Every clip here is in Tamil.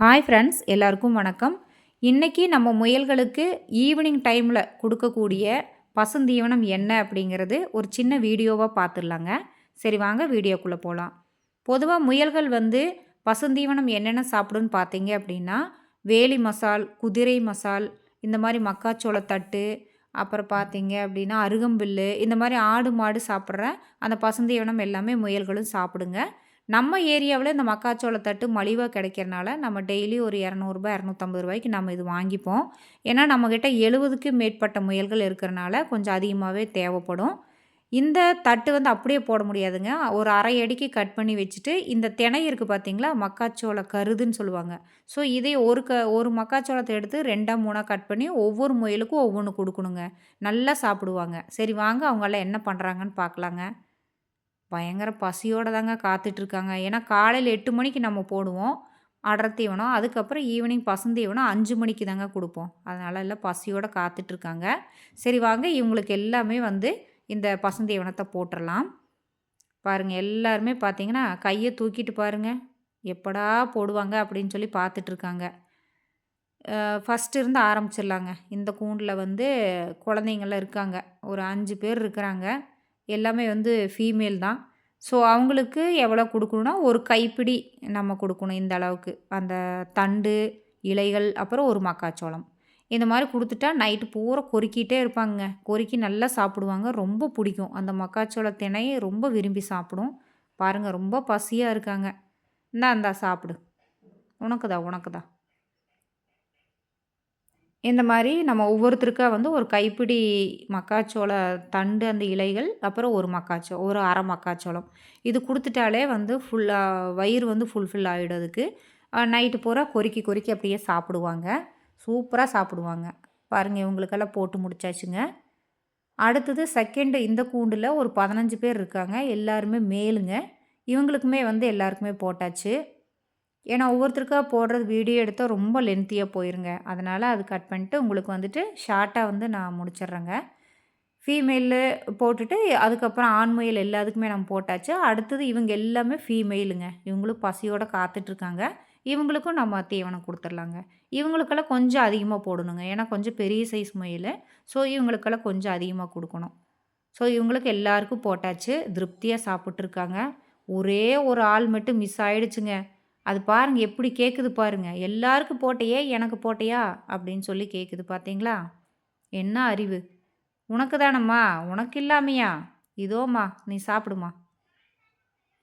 ஹாய் ஃப்ரெண்ட்ஸ் எல்லாருக்கும் வணக்கம். இன்றைக்கி நம்ம முயல்களுக்கு ஈவினிங் டைமில் கொடுக்கக்கூடிய பசுந்தீவனம் என்ன அப்படிங்கிறது ஒரு சின்ன வீடியோவாக பார்த்துடலாங்க சரி வாங்க வீடியோக்குள்ளே போகலாம் பொதுவாக முயல்கள் வந்து பசுந்தீவனம் என்னென்ன சாப்பிடுன்னு பார்த்தீங்க அப்படின்னா வேலி மசால் குதிரை மசால் இந்த மாதிரி மக்காச்சோள தட்டு அப்புறம் பார்த்தீங்க அப்படின்னா அருகம்பில்லு இந்த மாதிரி ஆடு மாடு சாப்பிட்ற அந்த பசுந்தீவனம் எல்லாமே முயல்களும் சாப்பிடுங்க. நம்ம ஏரியாவில் இந்த மக்காச்சோள தட்டு மலிவாக கிடைக்கிறனால நம்ம டெய்லி ஒரு இரநூறுபா இரநூத்தம்பது ரூபாய்க்கு நம்ம இது வாங்கிப்போம். ஏன்னா நம்மக்கிட்ட எழுபதுக்கு மேற்பட்ட முயல்கள் இருக்கிறனால கொஞ்சம் அதிகமாகவே தேவைப்படும். இந்த தட்டு வந்து அப்படியே போட முடியாதுங்க. ஒரு அரை அடிக்கு கட் பண்ணி வச்சுட்டு இந்த திணை இருக்குது பார்த்தீங்களா மக்காச்சோள கருதுன்னு சொல்லுவாங்க. ஸோ இதே ஒரு க ஒரு மக்காச்சோளத்தை எடுத்து ரெண்டாக மூணாக கட் பண்ணி ஒவ்வொரு முயலுக்கும் ஒவ்வொன்று கொடுக்கணுங்க. நல்லா சாப்பிடுவாங்க. சரி வாங்க. அவங்களாம் என்ன பண்ணுறாங்கன்னு பார்க்கலாங்க பயங்கர பசியோடு தாங்க காத்துட்ருக்காங்க. ஏன்னா காலையில் எட்டு மணிக்கு நம்ம போடுவோம் அடர் தீவனம். அதுக்கப்புறம் ஈவினிங் பசுந்தீவனம் அஞ்சு மணிக்கு தாங்க கொடுப்போம். அதனால் எல்லாம் பசியோடு காத்துட்ருக்காங்க. சரி வாங்க. இவங்களுக்கு எல்லாமே வந்து இந்த பசுந்தீவனத்தை போட்டுடலாம் பாருங்கள் எல்லாருமே பார்த்தீங்கன்னா கையை தூக்கிட்டு பாருங்கள் எப்படா போடுவாங்க அப்படின்னு சொல்லி பார்த்துட்ருக்காங்க ஃபஸ்ட்டு இருந்து ஆரம்பிச்சிடலாங்க. இந்த கூண்டில் வந்து குழந்தைங்கள்லாம் இருக்காங்க. ஒரு அஞ்சு பேர் இருக்கிறாங்க. எல்லாமே வந்து ஃபீமேல் தான். ஸோ அவங்களுக்கு எவ்வளோ கொடுக்கணுன்னா ஒரு கைப்பிடி நம்ம கொடுக்கணும் இந்த அளவுக்கு. அந்த தண்டு இலைகள் அப்புறம் ஒரு மக்காச்சோளம். இந்த மாதிரி கொடுத்துட்டா நைட்டு பூரா கொறுக்கிட்டே இருப்பாங்க. கொறுக்கி நல்லா சாப்பிடுவாங்க. ரொம்ப பிடிக்கும். அந்த மக்காச்சோள தினையை ரொம்ப விரும்பி சாப்பிடும். பாருங்கள் ரொம்ப பசியாக இருக்காங்க. இந்தா இந்தா சாப்பிடு. உனக்கு தான் உனக்கு தான் இந்த மாதிரி நம்ம ஒவ்வொருத்தருக்கா வந்து ஒரு கைப்பிடி மக்காச்சோள தண்டு அந்த இலைகள் அப்புறம் ஒரு மக்காச்சோ ஒரு அரை மக்காச்சோளம். இது கொடுத்துட்டாலே வந்து ஃபுல்லாக வயிறு வந்து ஃபுல்ஃபில் ஆகிடும் அதுக்கு நைட்டு பூரா கொறுக்கி கொறுக்கி அப்படியே சாப்பிடுவாங்க. சூப்பராக சாப்பிடுவாங்க. பாருங்கள் இவங்களுக்கெல்லாம் போட்டு முடிச்சாச்சுங்க. அடுத்தது செகண்டு இந்த கூண்டில் ஒரு பதினஞ்சு பேர் இருக்காங்க. எல்லாருமே மேலுங்க இவங்களுக்குமே வந்து எல்லாருக்குமே போட்டாச்சு. ஏன்னா ஒவ்வொருத்தருக்காக போடுறது வீடியோ எடுத்தால் ரொம்ப லென்த்தியாக போயிருங்க. அதனால் அது கட் பண்ணிட்டு உங்களுக்கு வந்துட்டு ஷார்ட்டாக வந்து நான் முடிச்சிட்றேங்க. ஃபீமேலு போட்டுட்டு அதுக்கப்புறம் ஆண் எல்லாத்துக்குமே நம்ம போட்டாச்சு. அடுத்தது இவங்க எல்லாமே ஃபீமேலுங்க இவங்களும் பசியோடு காத்துட்ருக்காங்க. இவங்களுக்கும் நம்ம தீவனம் கொடுத்துர்லாங்க இவங்களுக்கெல்லாம் கொஞ்சம் அதிகமாக போடணுங்க. ஏன்னா கொஞ்சம் பெரிய சைஸ் முயல் ஸோ இவங்களுக்கெல்லாம் கொஞ்சம் அதிகமாக கொடுக்கணும். ஸோ இவங்களுக்கு எல்லாருக்கும் போட்டாச்சு. திருப்தியாக சாப்பிட்ருக்காங்க ஒரே ஒரு ஆள் மட்டும் மிஸ் ஆகிடுச்சுங்க அது பாருங்கள் எப்படி கேட்குது பாருங்கள் எல்லாருக்கும் போட்டையே எனக்கு போட்டையா? அப்படின்னு சொல்லி கேட்குது பார்த்தீங்களா என்ன அறிவு? உனக்கு தானம்மா உனக்கு இல்லாமையா? இதோம்மா நீ சாப்பிடுமா.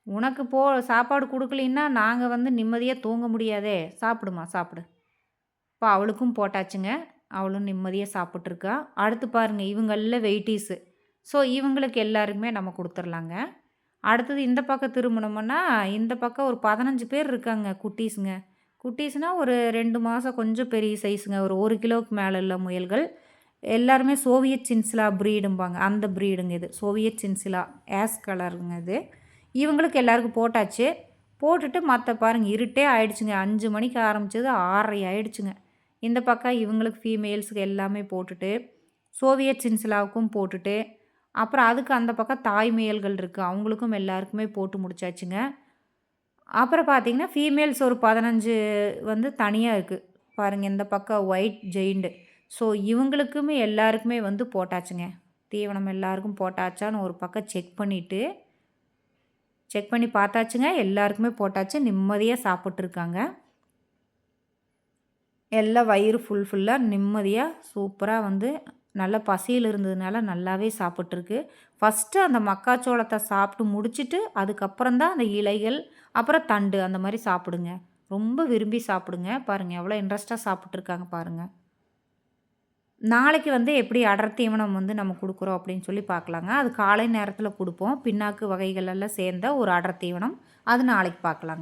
உனக்கு போ சாப்பாடு கொடுக்கலின்னா நாங்கள் வந்து நிம்மதியாக தூங்க முடியாதே. சாப்பிடுமா சாப்பிடு. இப்போ அவளுக்கும் போட்டாச்சுங்க. அவளும் நிம்மதியாக சாப்பிட்ருக்கா அடுத்து பாருங்கள் இவங்களில் வெயிட்டீஸு. ஸோ இவங்களுக்கு எல்லாருக்குமே நம்ம கொடுத்துர்லாங்க. அடுத்தது இந்த பக்கம் திரும்பினோம்னா இந்த பக்கம் ஒரு பதினஞ்சு பேர் இருக்காங்க குட்டீஸுங்க. குட்டீஸ்னால் ஒரு ரெண்டு மாதம் கொஞ்சம் பெரிய சைஸுங்க. ஒரு ஒரு கிலோவுக்கு மேலே உள்ள முயல்கள். எல்லாருமே சோவியத் சின்சிலா ப்ரீடும்பாங்க. அந்த ப்ரீடுங்க இது. Soviet chinchilla. ஆஸ் கலருங்க இது. இவங்களுக்கு எல்லாருக்கும் போட்டாச்சு. போட்டுட்டு மற்ற பாருங்கள் இருட்டே ஆயிடுச்சுங்க. அஞ்சு மணிக்கு ஆரம்பித்தது ஆறரை ஆயிடுச்சுங்க. இந்த பக்கம் இவங்களுக்கு ஃபீமேல்ஸுக்கு எல்லாமே போட்டுட்டு சோவியத் சின்சிலாவுக்கும் போட்டுட்டு அப்புறம் அதுக்கு அந்த பக்கம் தாய் முயல்கள் இருக்குது அவங்களுக்கும் எல்லாருக்குமே போட்டு முடிச்சாச்சுங்க. அப்புறம் பார்த்திங்கன்னா ஃபீமேல்ஸ் ஒரு பதினஞ்சு வந்து தனியாக இருக்குது பாருங்கள் இந்த பக்கம் ஒயிட் ஜெயிண்டு ஸோ இவங்களுக்குமே எல்லாருக்குமே வந்து போட்டாச்சுங்க. தீவனம் எல்லாருக்கும் போட்டாச்சான்னு ஒரு பக்கம் செக் பண்ணிவிட்டு செக் பண்ணி பார்த்தாச்சுங்க. எல்லாருக்குமே போட்டாச்சு. நிம்மதியாக சாப்பிட்ருக்காங்க எல்லாம் வயிறு ஃபுல் ஃபுல்லாக நிம்மதியாக சூப்பராக வந்து நல்ல பசியில் இருந்ததுனால நல்லாவே சாப்பிட்ருக்கு ஃபஸ்ட்டு அந்த மக்காச்சோளத்தை சாப்பிட்டு முடிச்சுட்டு அதுக்கப்புறம் தான் அந்த இலைகள் அப்புறம் தண்டு அந்த மாதிரி சாப்பிடுங்க. ரொம்ப விரும்பி சாப்பிடுங்க. பாருங்கள் எவ்வளோ இன்ட்ரெஸ்ட்டாக சாப்பிட்ருக்காங்க பாருங்கள் நாளைக்கு வந்து எப்படி அடர் தீவனம் வந்து நம்ம கொடுக்குறோம் அப்படின்னு சொல்லி பார்க்கலாங்க. அது காலை நேரத்தில் கொடுப்போம். பின்னாக்கு வகைகள் எல்லாம் சேர்ந்த ஒரு அடர் தீவனம் அது நாளைக்கு பார்க்கலாங்க.